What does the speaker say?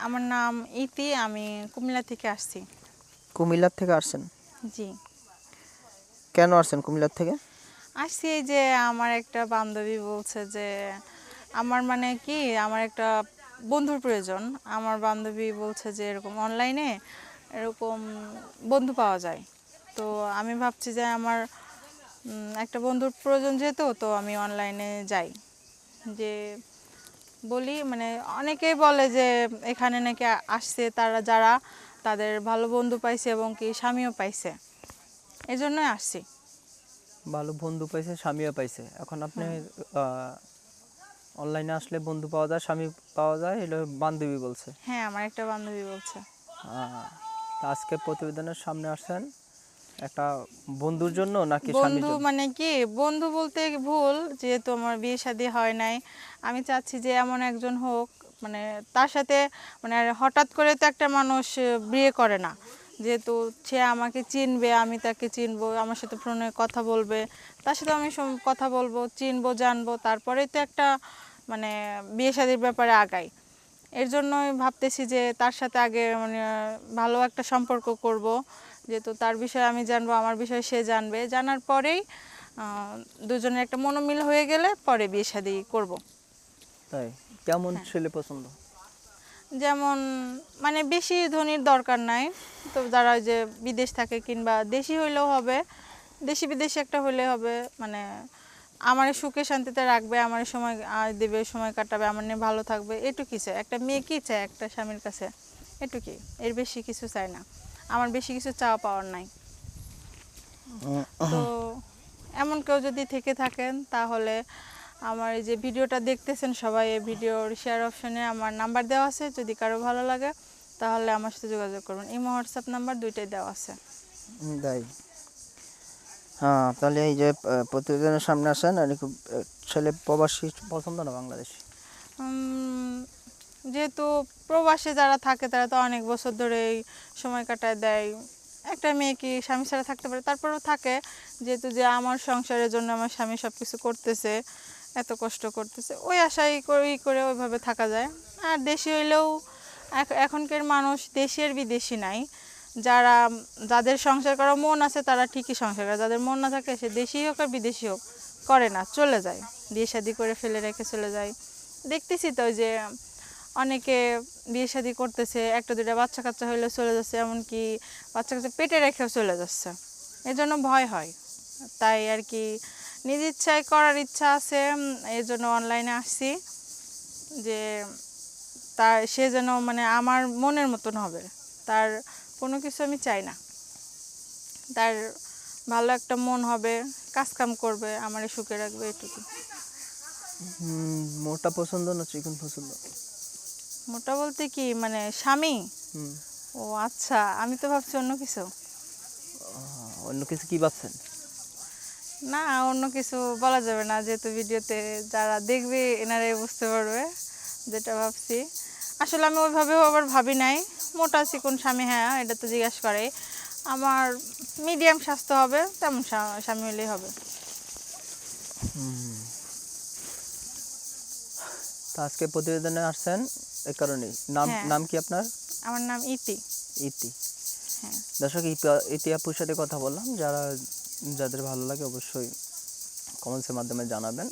আমার নাম ইতি আমি কুমিল্লা থেকে আসছি। কুমিল্লার থেকে আসছেন? জি। কেন আসছেন কুমিল্লার থেকে? আসছি এই যে আমার একটা বান্ধবী বলছে যে আমার মানে কি আমার একটা বন্ধুর প্রয়োজন। আমার বান্ধবী বলছে যে এরকম অনলাইনে এরকম বন্ধু পাওয়া যায়। তো আমি ভাবছি যে আমার একটা বন্ধুর প্রয়োজন যেহেতু তো আমি অনলাইনে যাই। যে বলি মানে অনেকেই বলে যে এখানে নাকি আসছে তারা যারা তাদের ভালো বন্ধু পাইছে এবং কি স্বামীও পাইছে। এই জন্যই আসছি। ভালো বন্ধু পাইছে স্বামীও পাইছে। এখন আপনি অনলাইনে আসলে বন্ধু পাওয়া যায় স্বামী পাওয়া যায় এটা বান্ধবী বলছে। হ্যাঁ আমার একটা বান্ধবী বলছে। আজকে প্রতিবেদনের সামনে আসছেন। একটা বন্ধুর জন্য নাকি বন্ধু মানে কি? বন্ধু বলতে ভুল যেহেতু আমার বিয়ে শাদী হয় নাই। আমি চাচ্ছি যে এমন একজন হোক মানে তার সাথে মানে হঠাৎ করে তো একটা মানুষ বিয়ে করে না। যেহেতু সে আমাকে চিনবে আমি তাকে চিনবো আমার সাথে ফোনে কথা বলবে। তার সাথে আমি কথা বলব চিনবো জানব তারপরেই তো একটা মানে বিয়ে শাদীর ব্যাপারে আগাই। এর জন্যই ভাবতেছি যে তার সাথে আগে মানে ভালো একটা সম্পর্ক করব। যেহেতু তার বিষয়ে আমি জানব আমার বিষয়ে সে জানবে। জানার পরেই দুজনের একটা মনোমিল হয়ে গেলে পরে বিয়ে শাদী করব। তাই? কেমন হ্যাঁ। ছেলে পছন্দ? যেমন মানে বেশি ধনির দরকার নাই। তো যারা যে বিদেশ থাকে কিংবা দেশি হইলেও হবে দেশি বিদেশি একটা হলে হবে। মানে আমার সুখে শান্তিতে রাখবে আমার সময় দেবে সময় কাটাবে আমার নিয়ে ভালো থাকবে এটুকুই চাই। একটা মেয়ে কি চায়? একটা স্বামীর কাছে। এটুকুই। এর বেশি কিছু চাই না। আমার বেশি কিছু চাওয়া পাওয়ার নাই। তো এমন কেউ যদি থেকে থাকেন তাহলে আমার এই যে ভিডিওটা দেখতেছেন সবাই এই ভিডিওর শেয়ার অপশনে আমার নাম্বার দেওয়া আছে। যদি কারও ভালো লাগে তাহলে আমার সাথে যোগাযোগ করবেন ইমো হোয়াটসঅ্যাপ নাম্বার দুইটাই দেওয়া আছে। তাই? হ্যাঁ তাহলে এই যে প্রতিবেদনের সামনে আসেন আর খুব ছেলে প্রবাসী পছন্দ না বাংলাদেশি? যেহেতু প্রবাসে যারা থাকে, তারা তো অনেক বছর ধরে এই সময় কাটায় দেয়। একটা মেয়ে কি স্বামী ছাড়া থাকতে পারে? তারপরেও থাকে, যেহেতু যে আমার সংসারের জন্য আমার স্বামী সব কিছু করতেছে, এত কষ্ট করতেছে, ওই আশাই করে করে ওইভাবে থাকা যায়। আর দেশি হইলেও এখনকার মানুষ দেশের বিদেশি নাই। যারা, যাদের সংসার করার মন আছে, তারা ঠিকই সংসার করে। যাদের মন না থাকে, সে দেশি হোক আর বিদেশি হোক, করে না, চলে যায়। বিয়ে শাদি করে ফেলে রেখে চলে যায়। দেখতেছি তো যে অনেকে বিয়ে শাদি করতেছে, একটা দুটা বাচ্চা কাচ্চা হইলে চলে যাচ্ছে, এমনকি বাচ্চা কাচ্চা পেটে রেখেও চলে যাচ্ছে। এই জন্য ভয় হয়। তাই আর কি নিজ ইচ্ছায় করার ইচ্ছা আছে এই জন্য অনলাইনে আসছি যে তার সে যেন মানে আমার মনের মতন হবে। তার কোনো কিছু আমি চাই না। তার ভালো একটা মন হবে কাজ কাম করবে, আমার সুখে রাখবে এটুকু। মোটা পছন্দ না চিকন পছন্দ? মোটা বলতে কি মানে স্বামী? ও আচ্ছা আমি তো ভাবছি অন্য কিছু। অন্য কিছু কি ভাবছেন? না অন্য কিছু বলা যাবে না যেহেতু ভিডিওতে যারা দেখবে এনারাই বুঝতে পারবে যেটা ভাবছি। আসলে আমি ওইভাবেও আবার ভাবি নাই। মোটা চিকন স্বামী? হ্যাঁ এটা তো জিজ্ঞেস করে। আমার মিডিয়াম স্বাস্থ্য হবে তেমন স্বামী হলেই হবে। তা আজকে প্রতিবেদনে আসছেন এই কারণেই। নাম হ্যাঁ। নাম কি আপনার? আমার নাম ইতি। ইতি। হ্যাঁ। দর্শক ইতি- ইতি আপুর সাথে কথা বললাম। যারা যাদের ভালো লাগে অবশ্যই কমেন্টসের মাধ্যমে জানাবেন।